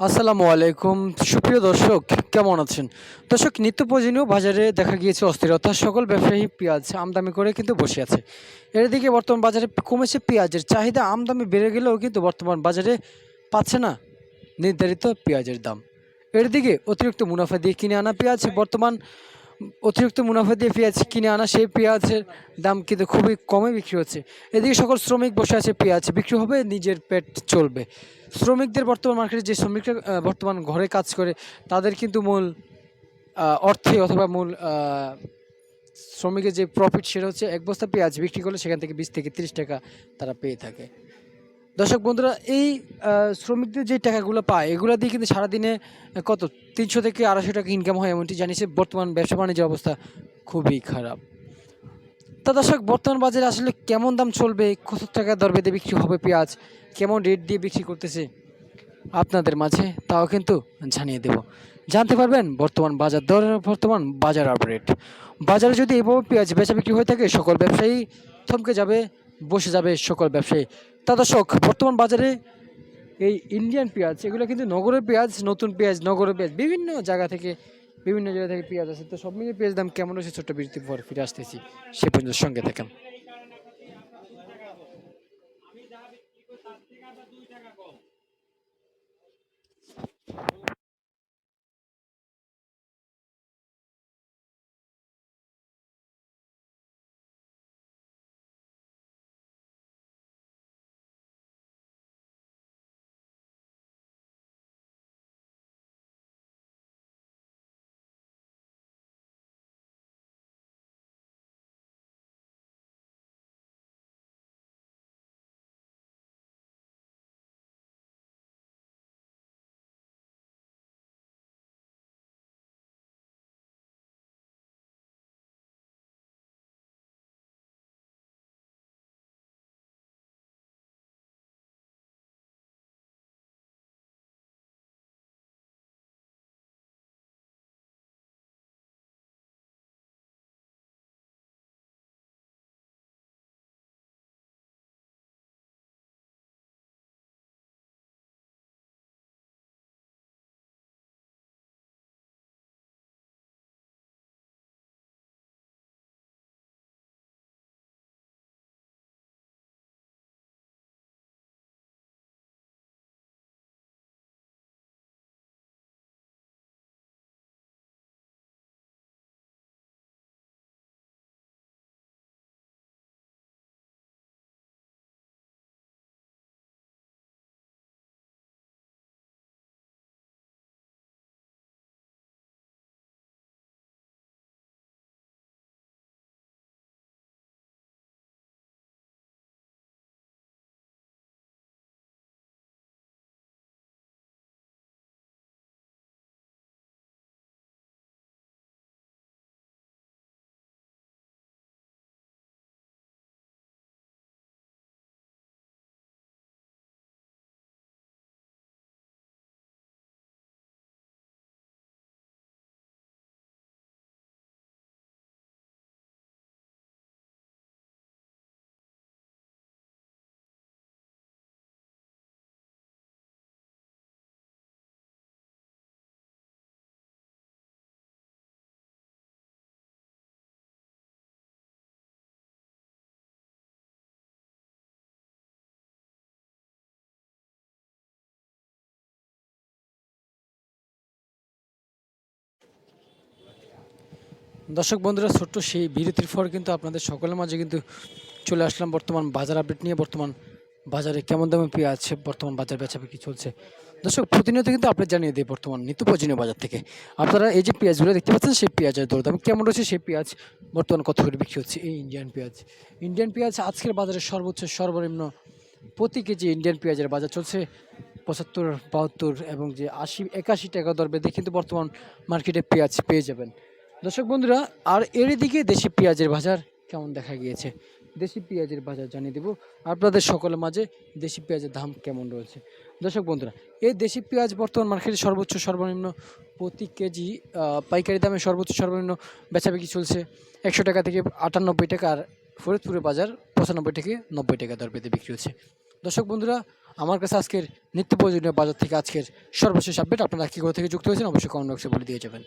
আসসালামু আলাইকুম। সুপ্রিয় দর্শক, কেমন আছেন? দর্শক, নিত্য প্রয়োজনীয় বাজারে দেখা গিয়েছে অস্থিরতা। সকল ব্যবসায়ী পেঁয়াজ আমদামি করে কিন্তু বসে আছে। এর দিকে বর্তমান বাজারে কমেছে পেঁয়াজের চাহিদা। আমদামি বেড়ে গেলেও কিন্তু বর্তমান বাজারে পাচ্ছে না নির্ধারিত পেঁয়াজের দাম। এর দিকে অতিরিক্ত মুনাফা দিয়ে কিনে আনা পেঁয়াজ বর্তমান অতিরিক্ত মুনাফা দিয়ে পেঁয়াজ কিনে আনা, সেই পেঁয়াজের দাম কিন্তু খুবই কমে বিক্রি হচ্ছে। এদিকে সকল শ্রমিক বসে আছে, পেঁয়াজ বিক্রি হবে, নিজের পেট চলবে। শ্রমিকদের বর্তমান মার্কেটে যে শ্রমিকরা বর্তমান ঘরে কাজ করে, তাদের কিন্তু মূল অর্থে অথবা মূল শ্রমিকের যে প্রফিট সেটা হচ্ছে এক বস্তা পেঁয়াজ বিক্রি করলে সেখান থেকে বিশ থেকে তিরিশ টাকা তারা পেয়ে থাকে। দর্শক বন্ধুরা, এই শ্রমিকদের যে টাকাগুলো পায়, এগুলো দিয়ে কিন্তু সারাদিনে কত? তিনশো থেকে আড়াইশো টাকা ইনকাম হয় এমনটি জানিয়েছে। বর্তমান ব্যবসা বাণিজ্যের অবস্থা খুবই খারাপ। তা দর্শক, বর্তমান বাজারে আসলে কেমন দাম চলবে? কত টাকা দর বেঁধে বিক্রি হবে পেঁয়াজ? কেমন রেট দিয়ে বিক্রি করতেছে? আপনাদের মাঝে তাও কিন্তু জানিয়ে দেব। জানতে পারবেন বর্তমান বাজার দর, বর্তমান বাজার আপডেট বাজারে যদি এভাবে পেঁয়াজ বেচা বিক্রি হয়ে থাকে, সকল ব্যবসায়ী থমকে যাবে বসে যাবে সকল ব্যবসায়ী। তা দর্শক, বর্তমান বাজারে এই ইন্ডিয়ান পেঁয়াজ, এগুলো কিন্তু নগরের পেঁয়াজ, নতুন পেঁয়াজ, নগরের পেঁয়াজ, বিভিন্ন জায়গা থেকে, বিভিন্ন জায়গা থেকে পেঁয়াজ আছে তো সব মিলিয়ে পেঁয়াজ দাম কেমন হচ্ছে ছোট্ট বিরতি পর ফিরে আসতেছি। সে পর্যন্ত সঙ্গে থাকেন। দর্শক বন্ধুরা, ছোট্ট সেই বিরতির পর কিন্তু আপনাদের সকলের মাঝে কিন্তু চলে আসলাম বর্তমান বাজার আপডেট নিয়ে। বর্তমান বাজারে কেমন দামে পেঁয়াজ বর্তমান বাজার বেচা বিক্রি চলছে? দর্শক, প্রতিনিয়ত কিন্তু আপডেট জানিয়ে দিই বর্তমান নিত্য প্রয়োজনীয় বাজার থেকে। আপনারা এই যে পেঁয়াজগুলো দেখতে পাচ্ছেন, সেই পেঁয়াজের দরদাম কেমন রয়েছে? সেই পেঁয়াজ বর্তমান কত করে বিক্রি হচ্ছে? এই ইন্ডিয়ান পেঁয়াজ। ইন্ডিয়ান পেঁয়াজ আজকের বাজারে সর্বোচ্চ সর্বনিম্ন প্রতি কেজি ইন্ডিয়ান পেঁয়াজের বাজার চলছে পঁচাত্তর, বাহাত্তর এবং যে আশি, একাশি টাকা দর বেঁধে কিন্তু বর্তমান মার্কেটে পেঁয়াজ পেয়ে যাবেন। দর্শক বন্ধুরা, আর এর দিকে দেশি পেঁয়াজের বাজার কেমন দেখা গিয়েছে? দেশি পেঁয়াজের বাজার জানিয়ে দেব। আপনাদের সকলের মাঝে দেশি পেঁয়াজের দাম কেমন রয়েছে? দর্শক বন্ধুরা, এই দেশি পেঁয়াজ বর্তমান মার্কেটে সর্বোচ্চ সর্বনিম্ন প্রতি কেজি পাইকারি দামে সর্বোচ্চ সর্বনিম্ন বেচাবিক্রি চলছে একশো টাকা থেকে আটানব্বই টাকা আর ফরিদপুরের বাজার পঁচানব্বই থেকে নব্বই টাকা দর পেতে বিক্রি হচ্ছে। দর্শক বন্ধুরা, আমার কাছে আজকের নিত্য প্রয়োজনীয় বাজার থেকে আজকের সর্বশেষ আপডেট আপনারা কী করে থেকে যুক্ত হয়েছেন অবশ্যই কমেন্ট বক্সে বলে দিয়ে যাবেন।